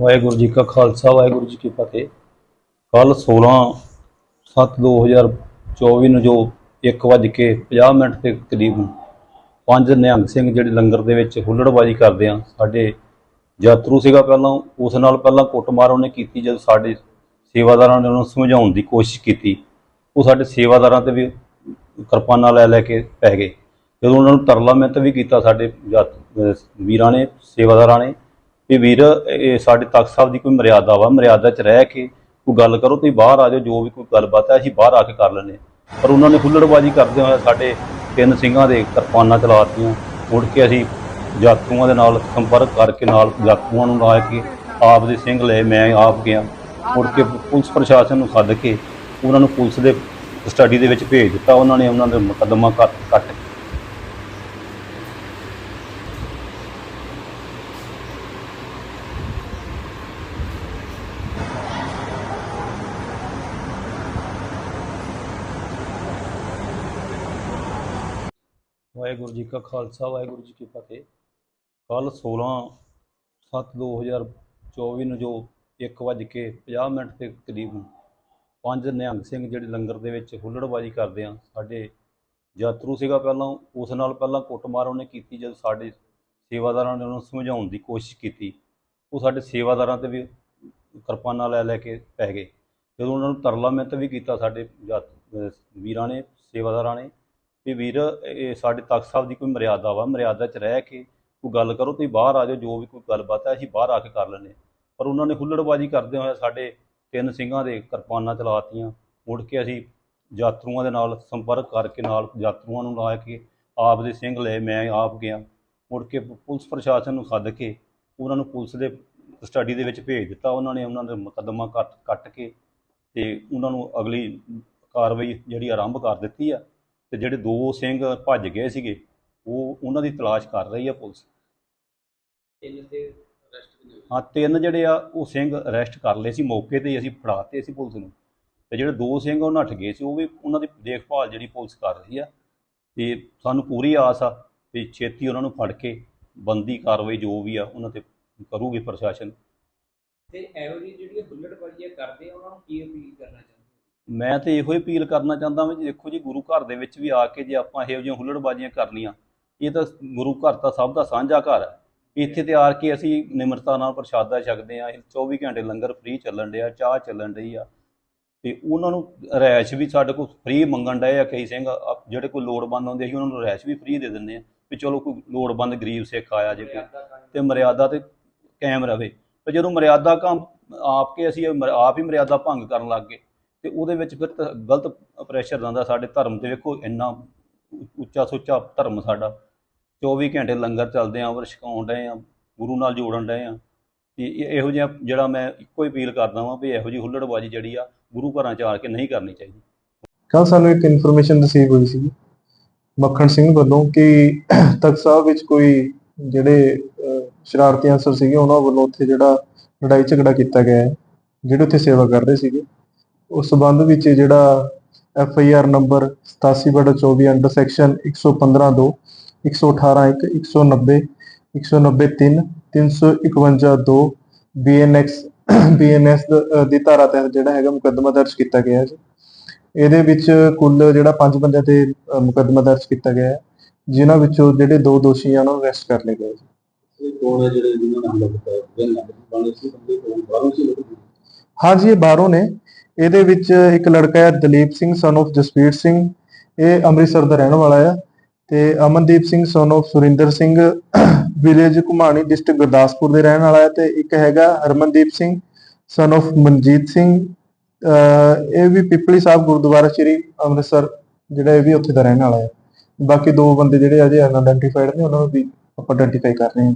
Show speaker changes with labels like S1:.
S1: ਵਾਹਿਗੁਰੂ ਜੀ ਕਾ ਖਾਲਸਾ, ਵਾਹਿਗੁਰੂ ਜੀ ਕੀ ਫਤਿਹ। ਕੱਲ 16 7 2024 ਨੂੰ ਜੋ 1:50 ਮਿੰਟ ਦੇ ਕਰੀਬ ਪੰਜ ਨਿਹੰਗ ਸਿੰਘ ਜਿਹੜੇ ਲੰਗਰ ਦੇ ਵਿੱਚ ਹੁੱਲੜਬਾਜੀ ਕਰਦੇ ਆ, ਸਾਡੇ ਯਾਤਰੂ ਸੀਗਾ ਪਹਿਲਾਂ, ਉਸ ਨਾਲ ਪਹਿਲਾਂ ਕੁੱਟਮਾਰ ਉਹਨੇ ਕੀਤੀ ਜਦ ਸਾਡੇ ਸੇਵਾਦਾਰਾਂ ਨੇ ਉਹਨੂੰ ਸਮਝਾਉਣ ਦੀ ਕੋਸ਼ਿਸ਼ ਕੀਤੀ। ਉਹ ਸਾਡੇ ਸੇਵਾਦਾਰਾਂ ਤੇ ਵੀ ਕਿਰਪਾਨਾਂ ਲੈ ਲੈ ਕੇ ਪੈ ਗਏ। ਜਦੋਂ ਉਹਨਾਂ ਨੂੰ ਤਰਲਾ ਮਿਹਨਤ ਵੀ ਕੀਤਾ ਸਾਡੇ ਯਾਤ- ਵੀਰਾਂ ਨੇ, ਸੇਵਾਦਾਰਾਂ ਨੇ ਵੀ ਵੀਰ, ਇਹ ਸਾਡੇ ਤਖਤ ਸਾਹਿਬ ਦੀ ਕੋਈ ਮਰਿਆਦਾ ਵਾ, ਮਰਿਆਦਾ 'ਚ ਰਹਿ ਕੇ ਕੋਈ ਗੱਲ ਕਰੋ, ਤੁਸੀਂ ਬਾਹਰ ਆ ਜਾਓ, ਜੋ ਵੀ ਕੋਈ ਗੱਲਬਾਤ ਹੈ, ਅਸੀਂ ਬਾਹਰ ਆ ਕੇ ਕਰ ਲੈਂਦੇ ਹਾਂ। ਪਰ ਉਹਨਾਂ ਨੇ ਹੁੱਲੜਬਾਜੀ ਕਰਦੇ ਹੋਏ ਸਾਡੇ ਤਿੰਨ ਸਿੰਘਾਂ ਦੇ ਕਿਰਪਾਨਾਂ ਚਲਾਤੀਆਂ ਮੁੜ ਕੇ ਅਸੀਂ ਯਾਤਰੂਆਂ ਦੇ ਨਾਲ ਸੰਪਰਕ ਕਰਕੇ ਨਾਲ ਯਾਤਰੂਆਂ ਨੂੰ ਲਾ ਕੇ ਆਪ ਦੇ ਸਿੰਘ ਲਏ, ਮੈਂ ਆਪ ਗਿਆ। ਮੁੜ ਕੇ ਪੁਲਿਸ ਪ੍ਰਸ਼ਾਸਨ ਨੂੰ ਸੱਦ ਕੇ ਉਹਨਾਂ ਨੂੰ ਪੁਲਿਸ ਦੇ ਸਟੱਡੀ ਦੇ ਵਿੱਚ ਭੇਜ ਦਿੱਤਾ। ਉਹਨਾਂ ਨੇ ਉਹਨਾਂ ਦੇ ਮੁਕੱਦਮਾ ਕੱਟ ਵਾਹਿਗੁਰੂ ਜੀ ਕਾ ਖਾਲਸਾ, ਵਾਹਿਗੁਰੂ ਜੀ ਕੀ ਫਤਿਹ। ਕੱਲ 16 7 2024 ਨੂੰ ਜੋ 1:50 ਮਿੰਟ ਦੇ ਕਰੀਬ ਪੰਜ ਨਿਹੰਗ ਸਿੰਘ ਜਿਹੜੇ ਲੰਗਰ ਦੇ ਵਿੱਚ ਹੁੱਲੜਬਾਜੀ ਕਰਦੇ ਆ, ਸਾਡੇ ਯਾਤਰੂ ਸੀਗਾ ਪਹਿਲਾਂ, ਉਸ ਨਾਲ ਪਹਿਲਾਂ ਕੁੱਟਮਾਰ ਉਹਨੇ ਕੀਤੀ ਜਦ ਸਾਡੇ ਸੇਵਾਦਾਰਾਂ ਨੇ ਉਹਨੂੰ ਸਮਝਾਉਣ ਦੀ ਕੋਸ਼ਿਸ਼ ਕੀਤੀ। ਉਹ ਸਾਡੇ ਸੇਵਾਦਾਰਾਂ ਤੇ ਵੀ ਕਿਰਪਾਨਾਂ ਲੈ ਲੈ ਕੇ ਪੈ ਗਏ। ਜਦੋਂ ਉਹਨਾਂ ਨੂੰ ਤਰਲਾ ਮਿਹਨਤ ਵੀ ਕੀਤਾ ਸਾਡੇ ਯਾਤ- ਵੀਰਾਂ ਨੇ, ਸੇਵਾਦਾਰਾਂ ਨੇ ਵੀ ਵੀਰ, ਇਹ ਸਾਡੇ ਤਖਤ ਸਾਹਿਬ ਦੀ ਕੋਈ ਮਰਿਆਦਾ ਵਾ, ਮਰਿਆਦਾ 'ਚ ਰਹਿ ਕੇ ਕੋਈ ਗੱਲ ਕਰੋ, ਤੁਸੀਂ ਬਾਹਰ ਆ ਜਾਓ, ਜੋ ਵੀ ਕੋਈ ਗੱਲਬਾਤ ਹੈ, ਅਸੀਂ ਬਾਹਰ ਆ ਕੇ ਕਰ ਲੈਂਦੇ ਹਾਂ। ਪਰ ਉਹਨਾਂ ਨੇ ਹੁੱਲੜਬਾਜੀ ਕਰਦੇ ਹੋਏ ਸਾਡੇ ਤਿੰਨ ਸਿੰਘਾਂ ਦੇ ਕਿਰਪਾਨਾਂ ਚਲਾਤੀਆਂ ਮੁੜ ਕੇ ਅਸੀਂ ਯਾਤਰੂਆਂ ਦੇ ਨਾਲ ਸੰਪਰਕ ਕਰਕੇ ਨਾਲ ਯਾਤਰੂਆਂ ਨੂੰ ਲਾ ਕੇ ਆਪ ਦੇ ਸਿੰਘ ਲਏ, ਮੈਂ ਆਪ ਗਿਆ। ਮੁੜ ਕੇ ਪੁਲਿਸ ਪ੍ਰਸ਼ਾਸਨ ਨੂੰ ਸੱਦ ਕੇ ਉਹਨਾਂ ਨੂੰ ਪੁਲਿਸ ਦੇ ਸਟੱਡੀ ਦੇ ਵਿੱਚ ਭੇਜ ਦਿੱਤਾ। ਉਹਨਾਂ ਨੇ ਉਹਨਾਂ ਦੇ ਮੁਕੱਦਮਾ ਕੱਟ ਕੱਟ ਕੇ ਤੇ ਉਹਨਾਂ ਨੂੰ ਅਗਲੀ ਕਾਰਵਾਈ ਜਿਹੜੀ ਆਰੰਭ ਕਰ ਦਿੱਤੀ ਆ। ਤੇ ਜਿਹੜੇ ਦੋ ਸਿੰਘ ਭੱਜ ਗਏ ਸੀਗੇ ਉਹ ਉਹਨਾਂ ਦੀ ਤਲਾਸ਼ ਕਰ ਰਹੀ ਆ ਪੁਲਿਸ।
S2: ਤਿੰਨ ਤੇ ਰੈਸਟ ਵੀ
S1: ਹਾਂ ਤਿੰਨ ਜਿਹੜੇ ਆ ਉਹ ਸਿੰਘ ਅਰੈਸਟ ਕਰ ਲਏ ਸੀ ਮੌਕੇ ਤੇ ਹੀ ਅਸੀਂ ਫੜਾਤੇ ਸੀ ਪੁਲਿਸ ਨੂੰ। ਤੇ ਜਿਹੜੇ ਦੋ ਸਿੰਘ ਉਹ ਨੱਠ ਗਏ ਸੀ ਉਹ ਵੀ ਉਹਨਾਂ ਦੀ ਦੇਖਭਾਲ ਜਿਹੜੀ ਪੁਲਿਸ ਕਰ ਰਹੀ ਆ। ਤੇ ਸਾਨੂੰ ਪੂਰੀ ਆਸ ਆ ਵੀ ਛੇਤੀ ਉਹਨਾਂ ਨੂੰ ਫੜ ਕੇ ਬੰਦੀ ਕਾਰਵਾਈ ਜੋ ਵੀ ਆ ਉਹਨਾਂ ਤੇ ਕਰੂਗੀ ਪ੍ਰਸ਼ਾਸਨ।
S2: ਤੇ ਇਹੋ ਜਿਹੀ ਜਿਹੜੀਆਂ ਹੁੱਲੜਬਾਜ਼ੀਆਂ ਕਰਦੇ ਆ ਉਹਨਾਂ ਨੂੰ ਕੀ ਅਪੀਲ ਕਰਨਾ ਚਾਹੁੰਦੇ?
S1: ਮੈਂ ਤੇ ਇਹੋ ਹੀ ਅਪੀਲ ਕਰਨਾ ਚਾਹੁੰਦਾ ਵੀ ਦੇਖੋ ਜੀ ਗੁਰੂ ਘਰ ਦੇ ਵਿੱਚ ਵੀ ਆ ਕੇ ਜੇ ਆਪਾਂ ਇਹੋ ਜਿਹੀਆਂ ਹੁੱਲੜਬਾਜ਼ੀਆਂ ਕਰਨੀਆਂ ਇਹ ਤਾਂ ਗੁਰੂ ਘਰ ਤਾਂ ਸਭ ਦਾ ਸਾਂਝਾ ਘਰ ਹੈ। ਇੱਥੇ ਤੇ ਆ ਕੇ ਅਸੀਂ ਨਿਮਰਤਾ ਨਾਲ ਪ੍ਰਸ਼ਾਦਾ ਛਕਦੇ ਆ 24 ਘੰਟੇ ਲੰਗਰ ਫ੍ਰੀ ਚੱਲਣ ਡਿਆ ਚਾਹ ਚੱਲਣ ਡਈ ਆ। ਤੇ ਉਹਨਾਂ ਨੂੰ ਰੈਸ਼ ਵੀ ਸਾਡੇ ਕੋਲ ਫ੍ਰੀ ਮੰਗਣ ਡਏ ਆ ਕਈ ਸਿੰਘ ਜਿਹੜੇ ਕੋਈ ਲੋੜਵੰਦ ਹੁੰਦੇ ਸੀ ਉਹਨਾਂ ਨੂੰ ਰੈਸ਼ ਵੀ ਫ੍ਰੀ ਦੇ ਦਿੰਦੇ ਆ ਵੀ ਚਲੋ ਕੋਈ ਲੋੜਵੰਦ ਗਰੀਬ ਸਿੱਖ ਆਇਆ ਜੇ ਕੋਈ ਤੇ ਮਰਿਆਦਾ ਤੇ ਕਾਇਮ ਰਵੇ। ਤੇ ਜਦੋਂ ਮਰਿਆਦਾ ਕੰਮ ਆਪ ਕੇ ਅਸੀਂ ਆਪ ਹੀ ਮਰਿਆਦਾ ਭੰਗ ਕਰਨ ਲੱਗ ਗਏ। ਤੇ ਉਹਦੇ ਵਿੱਚ ਫਿਰ ਤਾਂ ਗਲਤ ਪ੍ਰੈਸ਼ਰ ਰਹਿੰਦਾ ਸਾਡੇ ਧਰਮ ਤੇ। ਵੇਖੋ ਇੰਨਾ ਉ- ਉੱਚਾ ਸੁੱਚਾ ਧਰਮ ਸਾਡਾ। 24 ਘੰਟੇ ਲੰਗਰ ਚੱਲਦੇ ਆ ਅਮਰ ਛਕਾਉਣ ਡਏ ਆ ਗੁਰੂ ਨਾਲ ਜੋੜਨ ਡਏ ਆ। ਤੇ ਇਹ- ਇਹੋ ਜਿਹਾ ਜਿਹੜਾ ਮੈਂ ਇੱਕੋ ਹੀ ਅਪੀਲ ਕਰਦਾ ਵਾਂ ਵੀ ਇਹੋ ਜਿਹੀ ਹੁੱਲੜਬਾਜੀ ਜਿਹੜੀ ਆ ਗੁਰੂ ਘਰਾਂ ਚ ਆ ਕੇ ਨਹੀਂ ਕਰਨੀ ਚਾਹੀਦੀ।
S3: ਕੱਲ੍ਹ ਸਾਨੂੰ ਇੱਕ ਇਨਫੋਰਮੇਸ਼ਨ ਰਿਸੀਵ ਹੋਈ ਸੀ ਮੱਖਣ ਸਿੰਘ ਵੱਲੋਂ ਕਿ ਤਖਤ ਸਾਹਿਬ ਵਿੱਚ ਕੋਈ ਜਿਹੜੇ ਅਹ, ਸ਼ਰਾਰਤੀ ਅਨਸਰ ਸੀਗੇ ਉਹਨਾਂ ਵੱਲੋਂ ਉੱਥੇ ਜਿਹੜਾ ਲੜਾਈ ਝਗੜਾ ਕੀਤਾ ਗਿਆ ਹੈ ਜਿਹੜੇ ਉੱਥੇ ਸੇਵਾ ਕਰ ਰਹੇ ਸੀਗੇ। ਉਸ ਸਬੰਧ ਵਿੱਚ ਜਿਹੜਾ F I R number 87/24 under section 115 2 118 1 190 190 3 351 2 BNX BNS ਦੀ ਧਾਰਾ ਤਹਿਤ ਜਿਹੜਾ ਹੈਗਾ ਮੁਕੱਦਮਾ ਦਰਜ ਕੀਤਾ ਗਿਆ ਹੈ ਇਹਦੇ ਵਿੱਚ ਕੁੱਲ ਜਿਹੜਾ ਪੰਜ ਬੰਦਿਆਂ ਤੇ ਮੁਕੱਦਮਾ ਦਰਜ ਕੀਤਾ ਗਿਆ ਹੈ ਜਿਨ੍ਹਾਂ ਵਿੱਚੋਂ ਜਿਹੜੇ ਦੋ ਦੋਸ਼ੀ ਆ ਉਹਨਾਂ ਨੂੰ ਅਰੈਸਟ ਕਰ ਲਿਆ ਗਿਆ
S4: ਇਹ ਕੌਣ ਹੈ ਜਿਹੜੇ ਜਿਨ੍ਹਾਂ ਨਾਮ ਲੱਗਦਾ ਹੈ? ਨਾਮ ਬਾਣੇ ਸੀ ਬੰਦੇ? ਕੋਲ ਬਾਹਰੋਂ ਸੀ ਲੋਕ?
S3: ਹਾਂਜੀ ਇਹ ਬਾਹਰੋਂ ਨੇ। ਇਹਦੇ ਵਿੱਚ ਇੱਕ ਲੜਕਾ ਹੈ ਦਲੀਪ ਸਿੰਘ ਸਨ of ਜਸਪੀਰ ਸਿੰਘ। ਇਹ ਅੰਮ੍ਰਿਤਸਰ ਦਾ ਰਹਿਣ ਵਾਲਾ ਹੈ ਤੇ Amandeep Singh son of Surinder Singh. Village Ghumani district Gurdaspur ਦੇ ਰਹਿਣ ਵਾਲਾ ਹੈ ਤੇ ਇੱਕ ਹੈਗਾ ਹਰਮਨਦੀਪ ਸਿੰਘ ਸਨ of ਮਨਜੀਤ ਸਿੰਘ। ਇਹ ਵੀ ਪਿਪਲੀ ਸਾਹਿਬ ਗੁਰਦੁਆਰਾ ਸ਼੍ਰੀ ਅੰਮ੍ਰਿਤਸਰ, ਜਿਹੜਾ ਇਹ ਵੀ ਉੱਥੇ ਦਾ ਰਹਿਣ ਵਾਲਾ ਹੈ। ਬਾਕੀ ਦੋ ਬੰਦੇ ਜਿਹੜੇ ਅਜੇ ਅਨਆਇਡੈਂਟੀਫਾਈਡ ਨੇ, ਉਹਨਾਂ ਨੂੰ ਵੀ ਆਪਾਂ ਆਇਡੈਂਟੀਫਾਈ ਕਰ ਰਹੇ ਹਾਂ।